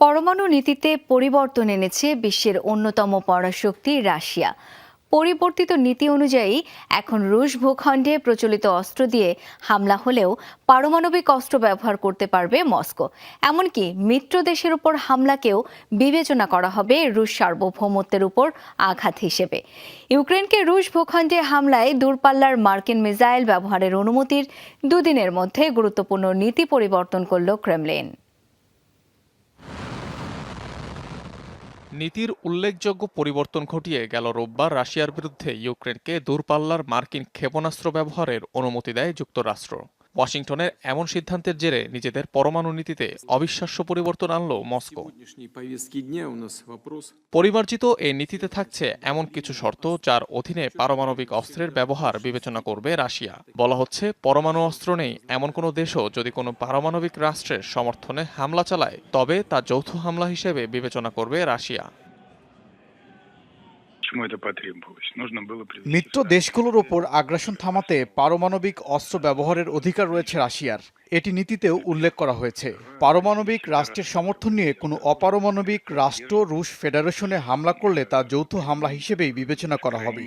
পরমাণু নীতিতে পরিবর্তন এনেছে বিশ্বের অন্যতম পরাশক্তি রাশিয়া। পরিবর্তিত নীতি অনুযায়ী, এখন রুশ ভূখণ্ডে প্রচলিত অস্ত্র দিয়ে হামলা হলেও পারমাণবিক অস্ত্র ব্যবহার করতে পারবে মস্কো। এমনকি মিত্র দেশের উপর হামলাকেও বিবেচনা করা হবে রুশ সার্বভৌমত্বের উপর আঘাত হিসেবে। ইউক্রেনকে রুশ ভূখণ্ডে হামলায় দূরপাল্লার মার্কিন মিসাইল ব্যবহারের অনুমতির দুদিনের মধ্যে গুরুত্বপূর্ণ নীতি পরিবর্তন করল ক্রেমলিন। নীতির উল্লেখযোগ্য পরিবর্তন ঘটিয়ে গেল রোববার রাশিয়ার বিরুদ্ধে ইউক্রেনকে দূরপাল্লার মার্কিন ক্ষেপণাস্ত্র ব্যবহারের অনুমতি দেয় যুক্তরাষ্ট্র। ওয়াশিংটনের এমন সিদ্ধান্তের জেরে নিজেদের পরমাণু নীতিতে অবিশ্বাস্য পরিবর্তন আনল মস্কো। পরিমার্জিত এই নীতিতে থাকছে এমন কিছু শর্ত যার অধীনে পারমাণবিক অস্ত্রের ব্যবহার বিবেচনা করবে রাশিয়া। বলা হচ্ছে, পরমাণু অস্ত্র নেই, এমন কোনো দেশও যদি কোনো পারমাণবিক রাষ্ট্রের সমর্থনে হামলা চালায়, তবে তা যৌথ হামলা হিসেবে বিবেচনা করবে রাশিয়া। মিত্র দেশগুলোর ওপর আগ্রাসন থামাতে পারমাণবিক অস্ত্র ব্যবহারের অধিকার রয়েছে রাশিয়ার। এটি নীতিতেও উল্লেখ করা হয়েছে। পারমাণবিক রাষ্ট্রের সমর্থন নিয়ে কোনো অপারমাণবিক রাষ্ট্র রুশ ফেডারেশনে হামলা করলে তা যৌথ হামলা হিসেবেই বিবেচনা করা হবে।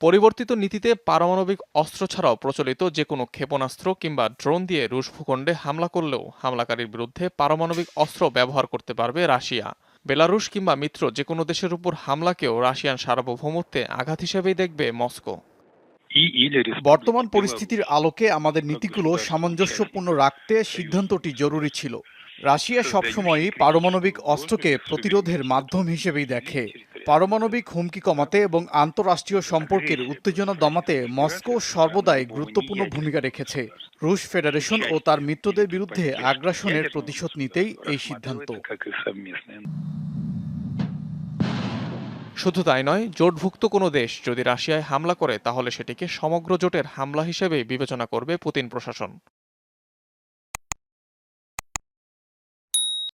পরিবর্তিত নীতিতে পারমাণবিক অস্ত্র ছাড়াও প্রচলিত যে কোনো ক্ষেপণাস্ত্র কিংবা ড্রোন দিয়ে রুশ ভূখণ্ডে হামলা করলেও হামলাকারীর বিরুদ্ধে পারমাণবিক অস্ত্র ব্যবহার করতে পারবে রাশিয়া। বেলারুশ কিংবা মিত্র যে কোনো দেশের উপর হামলাকেও রাশিয়ান সার্বভৌমত্বে আঘাত হিসেবেই দেখবে মস্কো। বর্তমান পরিস্থিতির আলোকে আমাদের নীতিগুলো সামঞ্জস্যপূর্ণ রাখতে সিদ্ধান্তটি জরুরি ছিল। রাশিয়া সবসময়ই পারমাণবিক অস্ত্রকে প্রতিরোধের মাধ্যম হিসেবেই দেখে। পারমাণবিক হুমকি কমাতে এবং আন্তঃরাষ্ট্রীয় সম্পর্কের উত্তেজনা দমাতে মস্কো সর্বদাই গুরুত্বপূর্ণ ভূমিকা রেখেছে। রুশ ফেডারেশন ও তার মিত্রদের বিরুদ্ধে আগ্রাসনের প্রতিশোধ নিতেই এই সিদ্ধান্ত। শুধু তাই নয়, জোটভুক্ত কোনো দেশ যদি রাশিয়ায় হামলা করে, তাহলে সেটিকে সমগ্র জোটের হামলা হিসেবে বিবেচনা করবে পুতিন প্রশাসন।